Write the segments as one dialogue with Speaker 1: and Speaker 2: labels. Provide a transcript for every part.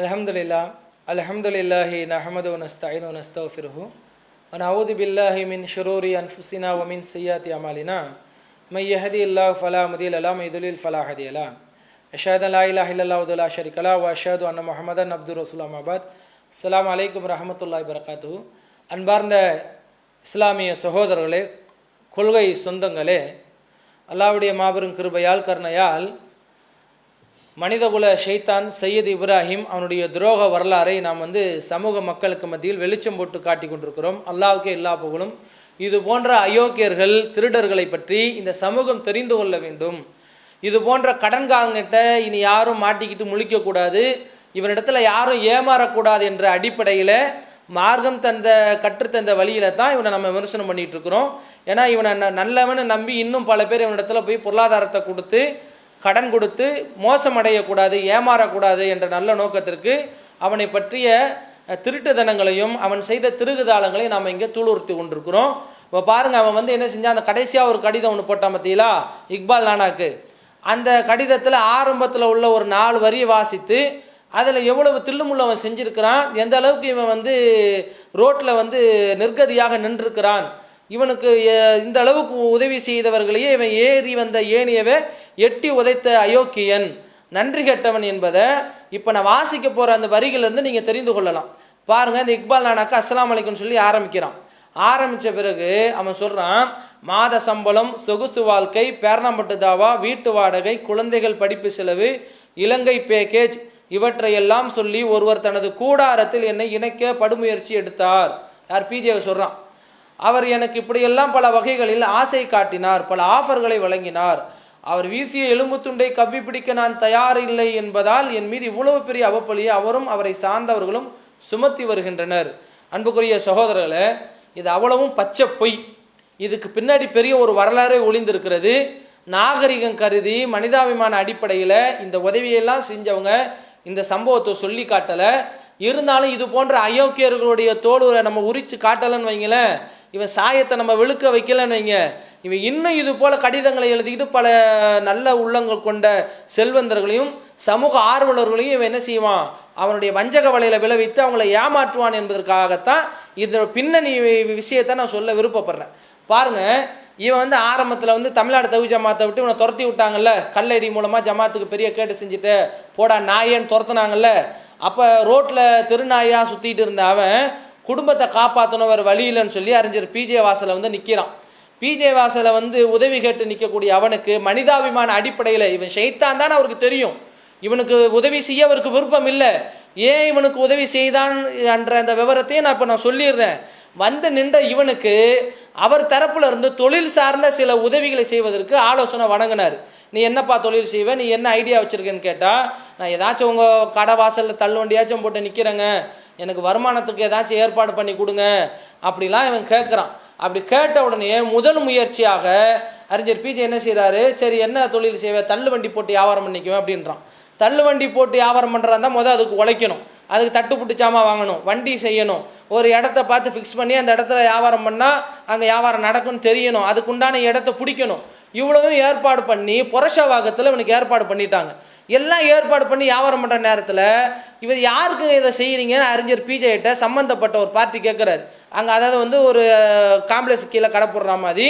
Speaker 1: الحمد لله الحمد لله نحمده ونستعينه ونستغفره ونعوذ بالله من شرور أنفسنا ومن سيئات أعمالنا من يهدي الله فلا مضل له من يضلل فلا هادي له أشهد أن لا إله إلا الله وحده لا شريك له وأشهد أن محمدا عبده ورسوله أما بعد السلام عليكم ورحمة الله وبركاته அன்பார்ந்த இஸ்லாமிய சகோதரர்களே கொள்கை சொந்தங்களே அல்லாவுடைய மாபெரும் கிருபையால் கருணையால் மனிதகுல ஷைத்தான் சையத் இப்ராஹிம் அவனுடைய துரோக வரலாறை நாம் வந்து சமூக மக்களுக்கு மத்தியில் வெளிச்சம் போட்டு காட்டி கொண்டிருக்கிறோம். அல்லாவுக்கே எல்லா புகழும். இது போன்ற அயோக்கியர்கள் திருடர்களை பற்றி இந்த சமூகம் தெரிந்து கொள்ள வேண்டும். இது போன்ற கடன்காரங்கிட்ட இனி யாரும் மாட்டிக்கிட்டு முழிக்கக்கூடாது இவனிடத்தில் யாரும் ஏமாறக்கூடாது என்ற அடிப்படையில் மார்க்கம் தந்த கற்றுத்தந்த வழியில தான் இவனை நம்ம விமர்சனம் பண்ணிட்டு இருக்கிறோம். ஏன்னா இவனை ந- நல்லவன்னு நம்பி இன்னும் பல பேர் இவனிடத்தில் போய் பொருளாதாரத்தை கொடுத்து கடன் கொடுத்து மோசமடையக்கூடாது ஏமாறக்கூடாது என்ற நல்ல நோக்கத்திற்கு அவனை பற்றிய அஹ், திருட்டுத்தனங்களையும் அவன் செய்த திருகுதாளங்களையும் நாம் இங்கே தூளுறுத்தி கொண்டிருக்கிறோம். இப்போ பாருங்கள் அவன் வந்து என்ன செஞ்சான்? அந்த கடைசியாக ஒரு கடிதம் ஒன்று போட்டான் பார்த்தீங்களா இக்பால் நானாக்கு. அந்த கடிதத்தில் ஆரம்பத்தில் உள்ள ஒரு நாலு வரியை வாசித்து அதில் எவ்வளவு தில்லுமுள்ள அவன் எந்த அளவுக்கு இவன் வந்து ரோட்டில் வந்து நிர்கதியாக நின்றுருக்கிறான்? இவனுக்கு இந்த அளவுக்கு உதவி செய்தவர்களையே இவன் ஏறி வந்த ஏனியவை எட்டி உதைத்த அயோக்கியன். நன்றி கெட்டவன் என்பதை இப்போ நான் வாசிக்க போகிற அந்த வரிகளிலிருந்து நீங்கள் தெரிந்து கொள்ளலாம். பாருங்கள் இந்த இக்பால் நானாக்கா அஸ்லாம் அலைக்கும்னு சொல்லி ஆரம்பிக்கிறான். ஆரம்பித்த பிறகு அவன் சொல்கிறான் மாத சம்பளம் சொகுசு வாழ்க்கை பேரணம்பட்டு தாவா வீட்டு வாடகை குழந்தைகள் படிப்பு செலவு இலங்கை பேக்கேஜ் இவற்றையெல்லாம் சொல்லி ஒருவர் தனது கூடாரத்தில் என்னை இணைக்க படுமுயற்சி எடுத்தார். யார்? பிஜேவை சொல்கிறான் அவர் எனக்கு இப்படியெல்லாம் பல வகைகளில் ஆசை காட்டினார் பல ஆஃபர்களை வழங்கினார். அவர் வீசிய எலும்பு துண்டை கவ்வி பிடிக்க நான் தயார் இல்லை என்பதால் என் மீது இவ்வளவு பெரிய அவப்பலியை அவரும் அவரை சார்ந்தவர்களும் சுமத்தி வருகின்றனர். அன்புக்குரிய சகோதரர்களே இது அவ்வளவும் பச்சை பொய். இதுக்கு பின்னாடி பெரிய ஒரு வரலாறே ஒளிந்திருக்கிறது. நாகரிகம் கருதி மனிதாபிமான அடிப்படையில் இந்த உதவியெல்லாம் செஞ்சவங்க இந்த சம்பவத்தை சொல்லி காட்டலை. இருந்தாலும் இது போன்ற அயோக்கியர்களுடைய தோலுரை நம்ம உரிச்சு காட்டலைன்னு வைங்களேன். இவன் சாயத்தை நம்ம வெளுக்க வைக்கலன்னு வைங்க. இவன் இன்னும் இது போல கடிதங்களை எழுதிக்கிட்டு பல நல்ல உள்ளங்கள் கொண்ட செல்வந்தர்களையும் சமூக ஆர்வலர்களையும் இவன் என்ன செய்வான்? அவனுடைய வஞ்சக வலையில விளைவித்து அவங்கள ஏமாற்றுவான் என்பதற்காகத்தான் இந்த பின்னணி விஷயத்தை நான் சொல்ல விருப்பப்படுறேன். பாருங்க இவன் வந்து ஆரம்பத்தில் வந்து தமிழ்நாடு தவி ஜமாத்தை விட்டு இவனை துரத்தி விட்டாங்கல்ல? கல்லடி மூலமாக ஜமாத்துக்கு பெரிய கேட்டு செஞ்சுட்டு போடா நாயேன்னு துரத்துனாங்கல்ல? அப்போ ரோட்டில் திருநாயாக சுற்றிட்டு இருந்த அவன் குடும்பத்தை காப்பாற்றணும் வேறு வழி இல்லைன்னு சொல்லி அறிஞர் பிஜே வாசலை வந்து நிற்கிறான் பிஜே வாசலை வந்து உதவி கேட்டு நிற்கக்கூடிய அவனுக்கு மனிதாபிமான அடிப்படையில் இவன் ஷெய்தான் தான் அவருக்கு தெரியும். இவனுக்கு உதவி செய்ய அவருக்கு விருப்பம் இல்லை. ஏன் இவனுக்கு உதவி செய்தான் என்ற அந்த விவரத்தையும் நான் இப்போ நான் சொல்லிடுறேன். வந்து நின்ற இவனுக்கு அவர் தரப்புல இருந்து தொழில் சார்ந்த சில உதவிகளை செய்வதற்கு ஆலோசனை வழங்கினார். நீ என்னப்பா தொழில் செய்வ? நீ என்ன ஐடியா வச்சுருக்கேன்னு கேட்டால் நான் ஏதாச்சும் உங்கள் கடை வாசலில் தள்ளுவண்டியாச்சும் போட்டு நிற்கிறேங்க எனக்கு வருமானத்துக்கு ஏதாச்சும் ஏற்பாடு பண்ணி கொடுங்க. அப்படிலாம் இவன் கேட்குறான் அப்படி கேட்ட உடனே முதல் முயற்சியாக அறிஞர் பிஜே என்ன செய்கிறாரு சரி என்ன தொழில் செய்வ? தள்ளுவண்டி போட்டு வியாபாரம் பண்ணிக்குவேன் அப்படின்றான். தள்ளுவண்டி போட்டு வியாபாரம் பண்ணுறதா முதல் அதுக்கு உழைக்கணும். அதுக்கு தட்டுப்புட்டு சாமான் வாங்கணும். வண்டி செய்யணும். ஒரு இடத்த பார்த்து ஃபிக்ஸ் பண்ணி அந்த இடத்துல வியாபாரம் பண்ணால் அங்கே வியாபாரம் நடக்கும்னு தெரியணும். அதுக்குண்டான இடத்த பிடிக்கணும். இவ்வளவும் ஏற்பாடு பண்ணி புரஷவாகத்தில் இவனுக்கு ஏற்பாடு பண்ணிட்டாங்க. எல்லாம் ஏற்பாடு பண்ணி வியாபாரம் பண்ணுற நேரத்தில் இவர் யாருக்கு இதை செய்கிறீங்கன்னு அறிஞர் பிஜேகிட்ட சம்மந்தப்பட்ட ஒரு பார்ட்டி கேட்குறாரு அங்கே அதாவது வந்து ஒரு காம்ப்ளெக்ஸ் கீழே கடை போடுற மாதிரி.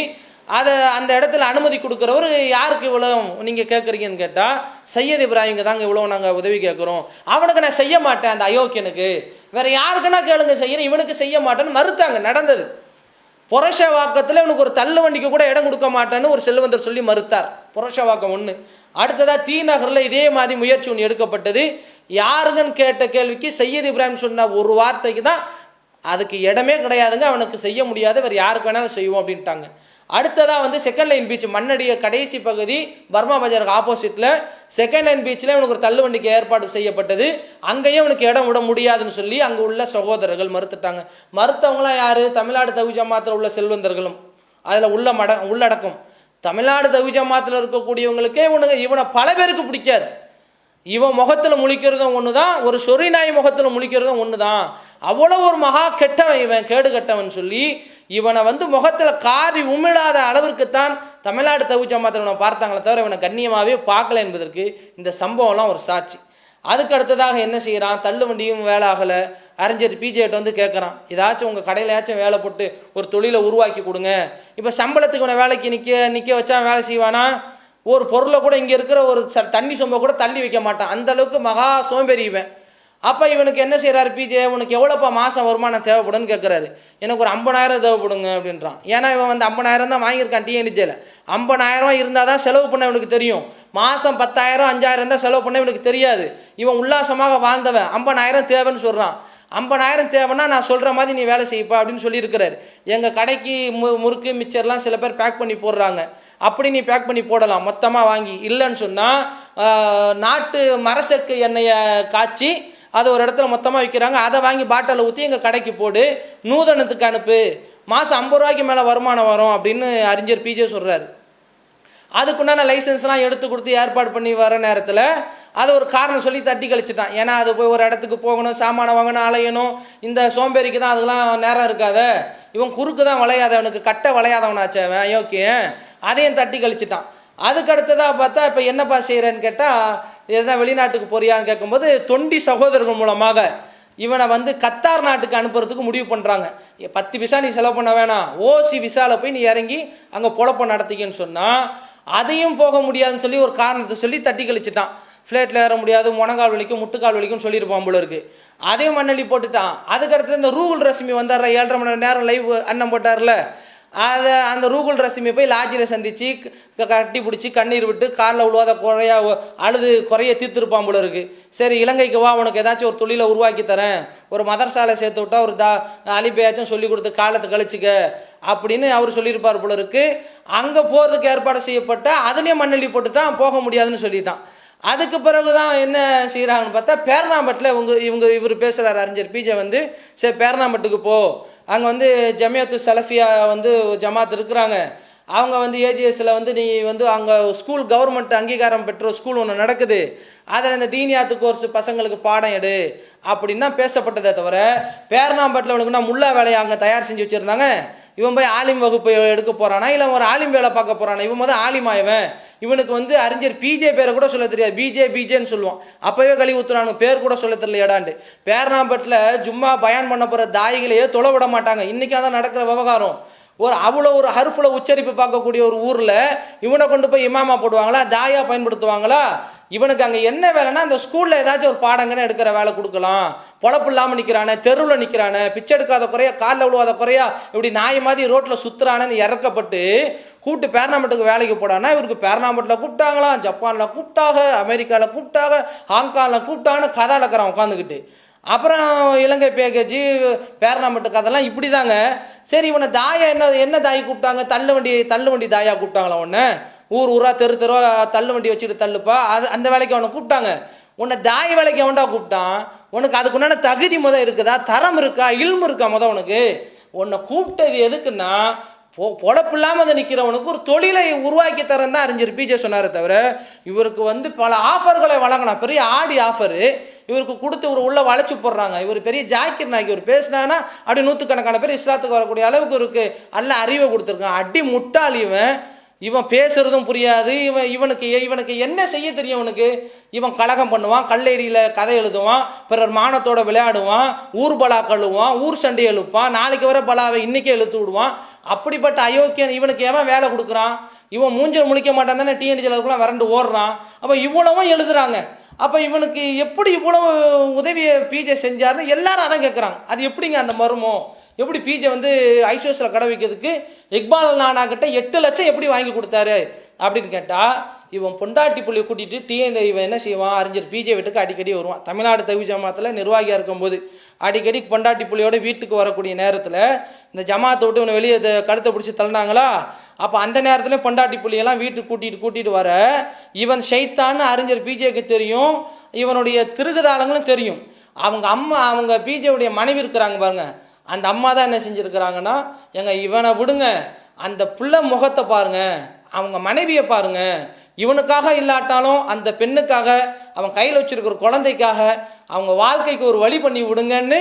Speaker 1: அதை அந்த இடத்துல அனுமதி கொடுக்குறவர் யாருக்கு இவ்வளோ நீங்கள் கேட்குறீங்கன்னு கேட்டால் சையத் இப்ராஹிம்க்கு தாங்க இவ்வளோ நாங்கள் உதவி கேட்குறோம் அவனுக்கு நான் செய்ய மாட்டேன் அந்த அயோக்கியனுக்கு. வேறு யாருக்குன்னா கேளுங்க செய்யணும் இவனுக்கு செய்ய மாட்டேன்னு மறுத்தாங்க நடந்தது. புரஷவாக்கத்தில் இவனுக்கு ஒரு தள்ளு வண்டிக்கு கூட இடம் கொடுக்க மாட்டேன்னு ஒரு செல்வந்தர் சொல்லி மறுத்தார். புரஷவாக்கம் ஒன்று அடுத்ததாக தீ நகரில் இதே மாதிரி முயற்சி ஒன்று எடுக்கப்பட்டது. யாருங்கன்னு கேட்ட கேள்விக்கு சையத் இப்ராஹிம் சொன்ன ஒரு வார்த்தைக்கு தான் அதுக்கு இடமே கிடையாதுங்க அவனுக்கு செய்ய முடியாது வேறு யாருக்கு வேணாலும் செய்வோம் அப்படின்ட்டாங்க. அடுத்ததாக வந்து செகண்ட் லைன் பீச் மண்ணடிய கடைசி பகுதி பர்மா பஜாருக்கு ஆப்போசிட்டில் செகண்ட் லைன் பீச்சில் இவனுக்கு ஒரு தள்ளுவண்டிக்கு ஏற்பாடு செய்யப்பட்டது. அங்கேயும் இவனுக்கு இடம் விட முடியாதுன்னு சொல்லி அங்கே உள்ள சகோதரர்கள் மறுத்துட்டாங்க. மறுத்தவங்களாம் யார்? தமிழ்நாடு தவி ஜமாத்தில் உள்ள செல்வந்தர்களும். அதில் உள்ள மட உள்ளடக்கம். தமிழ்நாடு தகு ஜமாத்தில் இருக்கக்கூடியவங்களுக்கே ஒன்றுங்க இவனை பல பேருக்கு பிடிக்காது. இவன் முகத்தில் முழிக்கிறதும் ஒன்று தான் ஒரு சொறி நாய் முகத்தில் முழிக்கிறதும் ஒன்று தான் அவ்வளோ ஒரு மகா கெட்டவன் இவன் கேடு கெட்டவன் சொல்லி இவனை வந்து முகத்தில் காரி உமிழாத அளவிற்குத்தான் தமிழ்நாடு தவி ஜமாத்தில் இவனை பார்த்தாங்களே தவிர இவனை கண்ணியமாகவே பார்க்கல என்பதற்கு இந்த சம்பவம்லாம் ஒரு சாட்சி. அதுக்கு அடுத்ததாக என்ன செய்கிறான் தள்ளு வண்டியும் வேலை ஆகலை. அறிஞர் பிஜேட்ட வந்து கேட்குறான். ஏதாச்சும் உங்கள் கடையிலையாச்சும் வேலை போட்டு ஒரு தொழிலை உருவாக்கி கொடுங்க. இப்போ சம்பளத்துக்கு உன வேலைக்கு நிற்க நிற்க வச்சா வேலை செய்வானா? ஒரு பொருளை கூட இங்கே இருக்கிற ஒரு ச தண்ணி சொம்பை கூட தள்ளி வைக்க மாட்டான். அந்த அளவுக்கு மகா சோம்பேறிவேன் அப்போ இவனுக்கு என்ன செய்கிறாரு பிஜே உனக்கு எவ்வளோப்பா மாதம் வருமானம் தேவைப்படும்னு கேட்குறாரு எனக்கு ஒரு ஐம்பதாயிரம் தேவைப்படுங்க அப்படின்றான். ஏன்னா இவன் வந்து ஐம்பதாயிரம் தான் வாங்கியிருக்கான் டிஎன்டிஜேல ஐம்பதாயிரம் இருந்தால் தான் செலவு பண்ண இவனுக்கு தெரியும். மாதம் பத்தாயிரம் அஞ்சாயிரம் தான் செலவு பண்ண இவனுக்கு தெரியாது. இவன் உல்லாசமாக வாழ்ந்தவன். ஐம்பதாயிரம் தேவைன்னு சொல்கிறான் ஐம்பதாயிரம் தேவைன்னா நான் சொல்கிற மாதிரி நீ வேலை செய்ப்பா அப்படின்னு சொல்லியிருக்கிறாரு. எங்கள் கடைக்கு மு முறுக்கு மிச்சர்லாம் சில பேர் பேக் பண்ணி போடுறாங்க. அப்படி நீ பேக் பண்ணி போடலாம். மொத்தமாக வாங்கி. இல்லைன்னு சொன்னால் நாட்டு மரசெக்கு எண்ணெயை காய்ச்சி அதை ஒரு இடத்துல மொத்தமாக விற்கிறாங்க அதை வாங்கி பாட்டிலில் ஊற்றி எங்கள் கடைக்கு போடு. நூதனத்துக்கு அனுப்பு. மாதம் ஐம்பது ரூபாய்க்கு மேலே வருமானம் வரும் அப்படின்னு அறிஞர் பிஜே சொல்கிறாரு அதுக்குண்டான லைசன்ஸ்லாம் எடுத்து கொடுத்து ஏற்பாடு பண்ணி வர நேரத்தில் அதை ஒரு காரணம் சொல்லி தட்டி கழிச்சிட்டான். ஏன்னா அது போய் ஒரு இடத்துக்கு போகணும் சாமானை வாங்கணும் அலையணும். இந்த சோம்பேறிக்கு தான் அதுக்கெலாம் நேரம் இருக்காத. இவன் குறுக்கு தான் வளையாதவனுக்கு கட்டை வளையாதவனாச்சே அவன். அயோக்கியன். அதையும் தட்டி கழிச்சிட்டான். அதுக்கு அடுத்ததாக பார்த்தா இப்போ என்னப்பா செய்கிறேன்னு கேட்டால் எதனா வெளிநாட்டுக்கு போறியான்னு கேட்கும்போது தொண்டி சகோதரர்கள் மூலமாக இவனை வந்து கத்தார் நாட்டுக்கு அனுப்புறதுக்கு முடிவு பண்ணுறாங்க பத்து விசா நீ செலவு பண்ண வேணாம். ஓசி விசாவில் போய் நீ இறங்கி அங்கே பொழப்ப நடத்திக்கன்னு சொன்னால் அதையும் போக முடியாதுன்னு சொல்லி ஒரு காரணத்தை சொல்லி தட்டி கழிச்சிட்டான். ஃப்ளைட்டில் ஏற முடியாது முனங்கால் வலிக்கும் முட்டுக்கால் வலிக்கும்னு சொல்லியிருப்பான் போல இருக்கு. அதையும் மண்ணள்ளி போட்டுட்டான். அதுக்கடுத்து இந்த ரூகுல் ரஷ்மி வந்தார் ஏழரை மணி நேரம் லைவ் அண்ணன் போட்டார்ல. அதை அந்த ரூகுல் ரஷ்மி போய் லாட்ஜில் சந்தித்து கட்டி பிடிச்சி கண்ணீர் விட்டு காலில் விழுவாத குறையா அழுது குறைய தீர்த்துருப்பான் போல இருக்குது சரி இலங்கைக்கு வா உனக்கு ஏதாச்சும் ஒரு தொழிலை உருவாக்கி தரேன். ஒரு மதர்சாலை சேர்த்து விட்டா ஒரு தா அலிபேயாச்சும் சொல்லி கொடுத்து காலத்தை கழிச்சிக்க. அப்படின்னு அவர் சொல்லியிருப்பார் போல இருக்குது அங்கே போகிறதுக்கு ஏற்பாடு செய்யப்பட்ட அதுலேயும் மண்ணள்ளி போட்டுட்டான் போக முடியாதுன்னு சொல்லிட்டான். அதுக்கு பிறகு தான் என்ன செய்கிறாங்கன்னு பார்த்தா பேரணாம்பட்டில் இவங்க இவங்க இவர் பேசுகிறார் அறிஞர் பிஜே வந்து சரி பேரணாம்பட்டுக்கு போ. அங்கே வந்து ஜமியாத்து சலஃபியா வந்து ஜமாத் இருக்கிறாங்க. அவங்க வந்து ஏஜிஎஸ்சில் வந்து நீ வந்து அங்கே ஸ்கூல் கவர்மெண்ட் அங்கீகாரம் பெற்ற ஸ்கூல் ஒன்று நடக்குது. அதில் இந்த தீனியாத்து கோர்ஸ் பசங்களுக்கு பாடம் எடு அப்படின்னு தான் பேசப்பட்டதே தவிர பேரணாம்பட்டில் உனக்குன்னா முல்லா வேலையை அங்கே தயார் செஞ்சு வச்சுருந்தாங்க? இவன் போய் ஆலிம் வகுப்பு எடுக்க போகிறானா இல்லை ஒரு ஆலிம் வேலை பார்க்க போகிறானா இவன் முதல் ஆலிமா இவன் இவனுக்கு வந்து அறிஞர் பிஜே பேரை கூட சொல்ல தெரியாது. பிஜே பிஜேன்னு சொல்லுவான். அப்போவே கழி ஊற்றுறானுங்க பேர் கூட சொல்ல தெரியல ஏடாண்டு பேரணாம்பட்டில் ஜும்மா பயன் பண்ண போகிற தாய்களையே தொலை விட மாட்டாங்க. இன்றைக்கி அதான் நடக்கிற விவகாரம். ஒரு அவ்வளோ ஒரு ஹர்ஃபில் உச்சரிப்பு பார்க்கக்கூடிய ஒரு ஊரில் இவனை கொண்டு போய் இமாமா போடுவாங்களா? தாயா பயன்படுத்துவாங்களா? இவனுக்கு அங்கே என்ன வேலைன்னா அந்த ஸ்கூலில் ஏதாச்சும் ஒரு பாடங்கன்னு எடுக்கிற வேலை கொடுக்கலாம். பொழப்பு இல்லாமல் நிற்கிறானே தெருவில் நிற்கிறானே பிச்சை எடுக்காத குறையா காலில் விழுவாத குறையா இப்படி நாய் மாதிரி ரோட்டில் சுற்றுறானேன்னு இறக்கப்பட்டு கூப்பிட்டு பேர்னாமெண்ட்டுக்கு வேலைக்கு போடானா இவருக்கு பேர்னாமெண்ட்டில் கூப்பிட்டாங்களாம். ஜப்பானில் கூப்பிட்டாக அமெரிக்காவில் கூப்பிட்டாக ஹாங்காங்கில் கூப்பிட்டாங்கன்னு கதை அளக்கிறான் உட்காந்துக்கிட்டு. அப்புறம் இலங்கை பேக்கேஜி பேரணாமட்டு கதைலாம் இப்படி தாங்க சரி இவனை தாயா என்ன என்ன தாய் கூப்பிட்டாங்க? தள்ளு வண்டி தள்ளு வண்டி தாயா கூப்பிட்டாங்களா ஒன்று ஊர் ஊராக தெரு தெருவா தள்ளு வண்டி வச்சுட்டு தள்ளுப்பா. அது அந்த வேலைக்கு அவனை கூப்பிட்டாங்க. உன்னை தாய் வேலைக்கு அவன்டா கூப்பிட்டான். உனக்கு அதுக்கு உண்டான தகுதி முத இருக்குதா? தரம் இருக்கா? இல்மு இருக்கா முத உனக்கு? உன்னை கூப்பிட்டது எதுக்குன்னா பொ பொழப்பு இல்லாமல் வந்து நிற்கிறவனுக்கு ஒரு தொழிலை உருவாக்கி தரேன் தான் அறிஞர் பிஜே சொன்னார் தவிர இவருக்கு வந்து பல ஆஃபர்களை வழங்கணும் பெரிய ஆடி ஆஃபரு. இவருக்கு கொடுத்து இவர் உள்ளே வளைச்சி போடுறாங்க. இவர் பெரிய ஜாக்கிர் நாய்க்கு இவர் பேசினானா அப்படி நூற்றுக்கணக்கான பேர் இஸ்லாத்துக்கு வரக்கூடிய அளவுக்கு இவருக்கு நல்ல அறிவை கொடுத்துருக்கான். அடி முட்டாளிவன் இவன் பேசுகிறதும் பேசுறதும் புரியாது இவன் இவனுக்கு இவனுக்கு என்ன செய்ய தெரியும் இவனுக்கு இவன் கலகம் பண்ணுவான் கல்லடியில் கதை எழுதுவான் பிறர் மானத்தோட விளையாடுவான் ஊர் பலா கழுவான் ஊர் சண்டை எழுப்பான் நாளைக்கு வர பலாவை இன்னைக்கே இழுத்து விடுவான். அப்படிப்பட்ட அயோக்கியன் இவனுக்கு எவன் வேலை கொடுக்குறான்? இவன் மூஞ்சல் முழிக்க மாட்டான் தானே டிஎன்டிஜிலுக்குலாம் வறண்டு ஓடுறான். அப்போ இவ்வளவும் எழுதுறாங்க. அப்போ இவனுக்கு எப்படி இவ்வளவு உதவியை பிஜே செஞ்சாருன்னு எல்லாரும் அதான் கேட்குறாங்க அது எப்படிங்க அந்த மருமோ எப்படி பிஜே வந்து ஐசோஸில் கடை வைக்கிறதுக்கு இக்பால் நானா கிட்ட எட்டு லட்சம் எப்படி வாங்கி கொடுத்தாரு அப்படின்னு கேட்டால் இவன் பொண்டாட்டி புள்ளியை கூட்டிகிட்டு டிஎன் இவன் என்ன செய்வான்? அறிஞர் பிஜே வீட்டுக்கு அடிக்கடி வருவான். தமிழ்நாடு தவி ஜமாத்தில் நிர்வாகியாக இருக்கும்போது அடிக்கடி பொண்டாட்டி புள்ளியோட வீட்டுக்கு வரக்கூடிய நேரத்தில் இந்த ஜமாத்தை விட்டு இவனை வெளியே கழுத்தை பிடிச்சி தள்ளினாங்களா? அப்போ அந்த நேரத்தில் பொண்டாட்டி புள்ளியெல்லாம் வீட்டுக்கு கூட்டிகிட்டு கூட்டிகிட்டு வர இவன் ஷைத்தான்னு அறிஞர் பிஜேக்கு தெரியும் இவனுடைய திருகுதாளங்களும் தெரியும். அவங்க அம்மா அவங்க பிஜேவுடைய மனைவி இருக்கிறாங்க பாருங்கள் அந்த அம்மா தான் என்ன செஞ்சுருக்கிறாங்கன்னா எங்க இவனை விடுங்க. அந்த புள்ள முகத்தை பாருங்க. அவங்க மனைவியை பாருங்க. இவனுக்காக இல்லாட்டாலும் அந்த பெண்ணுக்காக அவன் கையில் வச்சிருக்கிற குழந்தைக்காக அவங்க வாழ்க்கைக்கு ஒரு வழி பண்ணி விடுங்கன்னு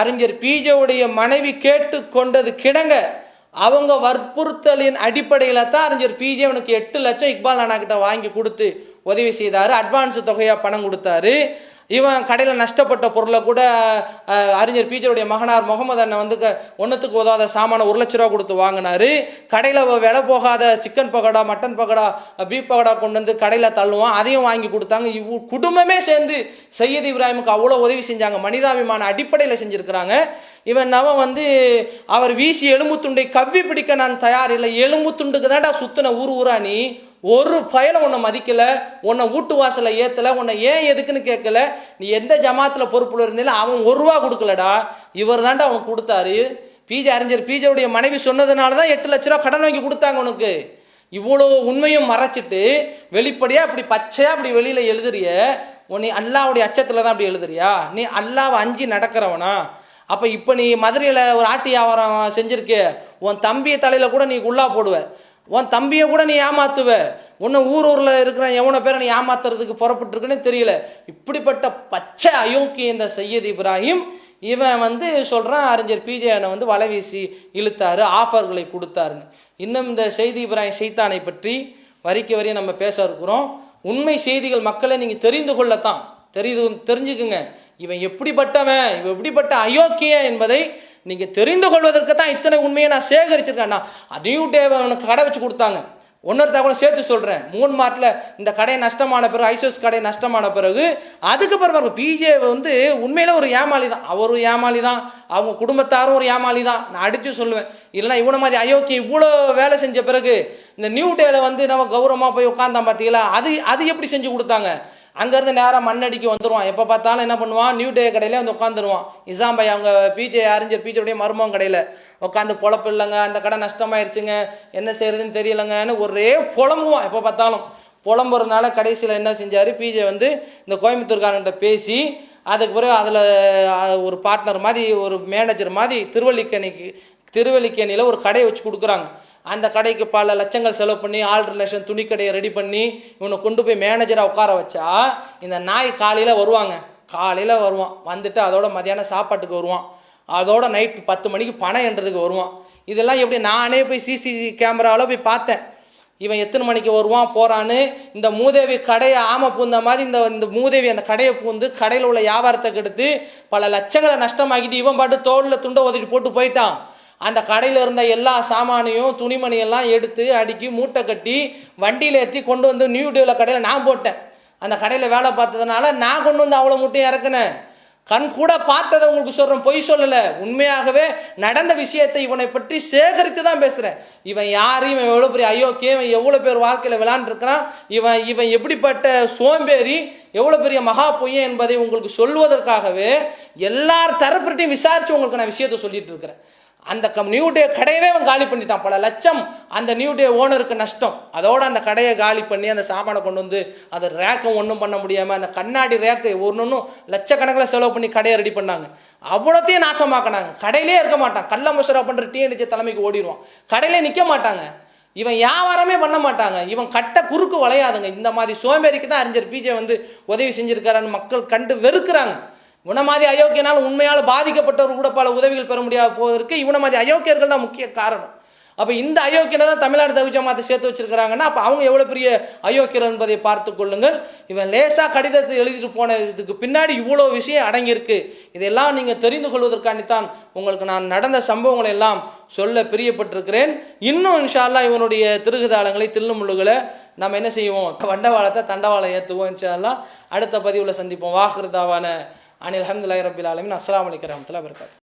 Speaker 1: அறிஞர் பிஜேவுடைய மனைவி கேட்டு கொண்டது கிடங்க. அவங்க வற்புறுத்தலின் அடிப்படையில் தான் அறிஞர் பிஜே அவனுக்கு எட்டு லட்சம் இக்பால் நானா கிட்ட வாங்கி கொடுத்து உதவி செய்தார். அட்வான்ஸ் தொகையாக பணம் கொடுத்தாரு. இவன் கடையில் நஷ்டப்பட்ட பொருளை கூட அறிஞர் பீஜருடைய மகனார் முகமது அண்ணன் வந்து க- ஒன்றுத்துக்கு உதவாத சாமான ஒரு லட்ச ரூபா கொடுத்து வாங்கினாரு. கடையில் விலை போகாத chicken pakoda mutton pakoda beef pakoda கொண்டு வந்து கடையில் தள்ளுவான். அதையும் வாங்கி கொடுத்தாங்க. இவ் குடும்பமே சேர்ந்து சையத் இப்ராஹிமுக்கு அவ்வளோ உதவி செஞ்சாங்க. மனிதாபிமான அடிப்படையில் செஞ்சுருக்கிறாங்க. இவன் நவ வந்து அவர் வீசி எலும்பு துண்டை கவ்வி பிடிக்க நான் தயார் இல்லை. எலும்பு துண்டுக்கு தான்டா சுத்தின ஊர் ஊரா நீ? ஒரு பயலை உன்னை மதிக்கலை உன்னை வீட்டு வாசலை ஏற்றலை உன்னை ஏன் எதுக்குன்னு கேட்கல நீ எந்த ஜமாத்தில் பொறுப்பில் இருந்தாலும் அவன் ஒரு ரூபா கொடுக்கலடா. இவர் தான்டா அவனுக்கு கொடுத்தாரு. பிஜே அறிஞர் பிஜேவுடைய மனைவி சொன்னதுனால தான் எட்டு லட்ச ரூபா கடன் வாங்கி கொடுத்தாங்க உனக்கு. இவ்வளோ உண்மையும் மறைச்சிட்டு வெளிப்படையாக அப்படி பச்சையாக அப்படி வெளியில் எழுதுறிய. உன்னை அல்லாவுடைய அச்சத்தில் தான் அப்படி எழுதுறியா? நீ அல்லாவை அஞ்சு நடக்கிறவனா? அப்போ இப்போ நீ மதுரையில் ஒரு ஆட்டி வியாபாரம் செஞ்சுருக்கே. உன் தம்பியை தலையில் கூட நீ உள்ளா போடுவ. உன் தம்பியை கூட நீ ஏமாத்துவ. உன்னை ஊர் ஊரில் இருக்கிற எவனை பேரை நீ ஏமாத்துறதுக்கு புறப்பட்டுருக்குன்னு தெரியல. இப்படிப்பட்ட பச்சை அயோக்கிய இந்த சையத் இப்ராஹிம் இவன் வந்து சொல்கிறான் அறிஞர் பிஜேனை வந்து வலை வீசி இழுத்தாரு ஆஃபர்களை கொடுத்தாருன்னு. இன்னும் இந்த செய்தி இப்ராஹிம் சைத்தானை பற்றி வரிக்கு வரையும் நம்ம பேச இருக்கிறோம். உண்மை செய்திகள் மக்களை நீங்கள் தெரிந்து கொள்ளத்தான். தெரிந்து தெரிஞ்சுக்குங்க. இவன் எப்படிப்பட்டவன்? இவன் எப்படிப்பட்ட அயோக்கிய என்பதை நீங்கள் தெரிந்து கொள்வதற்கு தான் இத்தனை உண்மையை நான் சேகரிச்சிருக்கேன்னா அதையும் டேவை அவனுக்கு கடை வச்சு கொடுத்தாங்க. ஒன்னொரு தகவலை சேர்த்து சொல்கிறேன் மூணு மார்ட்டில் இந்த கடை நஷ்டமான பிறகு ஐசோஸ் கடை நஷ்டமான பிறகு அதுக்கு பிறகு பிஜே வந்து உண்மையில் ஒரு ஏமாளி தான். அவரும் ஏமாளி தான். அவங்க குடும்பத்தாரும் ஒரு ஏமாளி தான். நான் அடித்து சொல்லுவேன். இல்லைன்னா இவனை மாதிரி அயோக்கியம் இவ்வளோ வேலை செஞ்ச பிறகு இந்த நியூ டேல வந்து நம்ம கௌரவமாக போய் உட்காந்தான் பார்த்தீங்களா அது அது எப்படி செஞ்சு கொடுத்தாங்க? அங்கேருந்து நேராக மண்ணடிக்கு வந்துடுவான் எப்போ பார்த்தாலும் என்ன பண்ணுவான்? நியூ டே கடையிலே வந்து உட்காந்துருவான் இசாம் பை அவங்க பிஜே அறிஞர் பிஜேடைய மருமம் கடையில். உட்காந்து பொழப்பு இல்லைங்க அந்த கடை நஷ்டமாயிருச்சுங்க. என்ன செய்யறதுன்னு தெரியலங்கன்னு ஒரே புலம்புவான் எப்போ பார்த்தாலும். புலம்புறதுனால கடைசியில் என்ன செஞ்சார்? பிஜே வந்து இந்த கோயம்புத்தூர்காரன்கிட்ட பேசி அதுக்கு பிறகு அதில் ஒரு பார்ட்னர் மாதிரி ஒரு மேனேஜர் மாதிரி திருவல்லிக்கணிக்கு திருவல்லிக்கேணியில் ஒரு கடையை வச்சு கொடுக்குறாங்க. அந்த கடைக்கு பல லட்சங்கள் செலவு பண்ணி ஆல்டர்னேஷன் துணிக்கடையை ரெடி பண்ணி இவனை கொண்டு போய் மேனேஜராக உட்கார வச்சா இந்த நாய் காலையில் வருவாங்க. காலையில் வருவான். வந்துட்டு அதோட மதியானம் சாப்பாட்டுக்கு வருவான். அதோட நைட் பத்து மணிக்கு பணம் என்றதுக்கு வருவான். இதெல்லாம் எப்படி நானே போய் சிசிடிவி கேமராவில் போய் பார்த்தேன். இவன் எத்தனை மணிக்கு வருவான் போகிறான்னு இந்த மூதேவி கடையை ஆமை பூந்த மாதிரி இந்த இந்த மூதேவி அந்த கடையை பூந்து கடையில் உள்ள வியாபாரத்தை கெடுத்து பல லட்சங்களை நஷ்டமாக்கிட்டு இவன் பாட்டு தோளில் துண்டை ஒதுக்கிட்டு போட்டு போயிட்டான். அந்த கடையில் இருந்த எல்லா சாமானையும் துணிமணியெல்லாம் எடுத்து அடுக்கி மூட்டை கட்டி வண்டியில் ஏற்றி கொண்டு வந்து நியூ டேவில் கடையில் நான் போட்டேன். அந்த கடையில் வேலை பார்த்ததுனால நான் கொண்டு வந்து அவ்வளோ மூட்டையும் இறக்குனேன். கண் கூட பார்த்ததை உங்களுக்கு சொல்கிறேன் பொய் சொல்லலை. உண்மையாகவே நடந்த விஷயத்தை இவனை பற்றி சேகரித்து தான் பேசுகிறேன் இவன் யார்? இவன் எவ்வளோ பெரிய அயோக்கிய இவன் எவ்வளோ பேர் வாழ்க்கையில் விளாண்டுருக்கிறான் இவன் இவன் எப்படிப்பட்ட சோம்பேறி எவ்வளோ பெரிய மகா பொய்யன் என்பதை உங்களுக்கு சொல்வதற்காகவே எல்லார் தரப்பிட்டையும் விசாரித்து உங்களுக்கு நான் விஷயத்தை சொல்லிகிட்டு இருக்கிறேன். அந்த கம் நியூ டே கடையவே அவன் காலி பண்ணிட்டான் பல. லட்சம் அந்த நியூ டே ஓனருக்கு நஷ்டம். அதோட அந்த கடையை காலி பண்ணி அந்த சாமானை கொண்டு வந்து அந்த ரேக்கும் ஒன்றும் பண்ண முடியாமல் அந்த கண்ணாடி ரேக்கு ஒன்று லட்சக்கணக்கில் செலவு பண்ணி கடையை ரெடி பண்ணாங்க. அவ்வளோத்தையும் நாசமாக்கினாங்க. கடையிலே இருக்க மாட்டான். கள்ள முஷரா பண்ணுற டிஎன்டிஜே தலைமைக்கு ஓடிடுவான். கடையிலே நிற்க மாட்டாங்க. இவன் வியாபாரமே பண்ண மாட்டாங்க. இவன் கட்ட குறுக்கு வளையாதுங்க. இந்த மாதிரி சோம்பேறிக்கு தான் அறிஞர் பிஜே வந்து உதவி செஞ்சுருக்காரான்னு மக்கள் கண்டு வெறுக்கிறாங்க. இவனை மாதிரி அயோக்கியனால் உண்மையால் பாதிக்கப்பட்டவர் கூட பல உதவிகள் பெற முடியாத போவதற்கு இவனை மாதிரி அயோக்கியர்கள் தான் முக்கிய காரணம். அப்போ இந்த அயோக்கியனை தான் தமிழ்நாடு தவிஜமாத்தை சேர்த்து வச்சிருக்கிறாங்கன்னா அப்போ அவங்க எவ்வளோ பெரிய அயோக்கியர் என்பதை பார்த்து கொள்ளுங்கள். இவன் லேசாக கடிதத்தை எழுதிட்டு போன இதுக்கு பின்னாடி இவ்வளோ விஷயம் அடங்கியிருக்கு. இதெல்லாம் நீங்கள் தெரிந்து கொள்வதற்காண்டித்தான் உங்களுக்கு நான் நடந்த சம்பவங்களை எல்லாம் சொல்ல பிரியப்பட்டிருக்கிறேன். இன்னும் இன்ஷால்லா இவனுடைய திருகுதாளங்களை தில்லுமுள்ளுகளை நம்ம என்ன செய்வோம்? வண்டவாளத்தை தண்டவாளம் ஏற்றுவோம் இன்ஷால்லா அடுத்த பதிவில் சந்திப்போம். வாகிருதாவான அனில் அஹமதுல்லாய் ரபில் ஆலமின். அஸ்லாம் அலைக்கும் ரஹமத்துல்லா வரகாத்து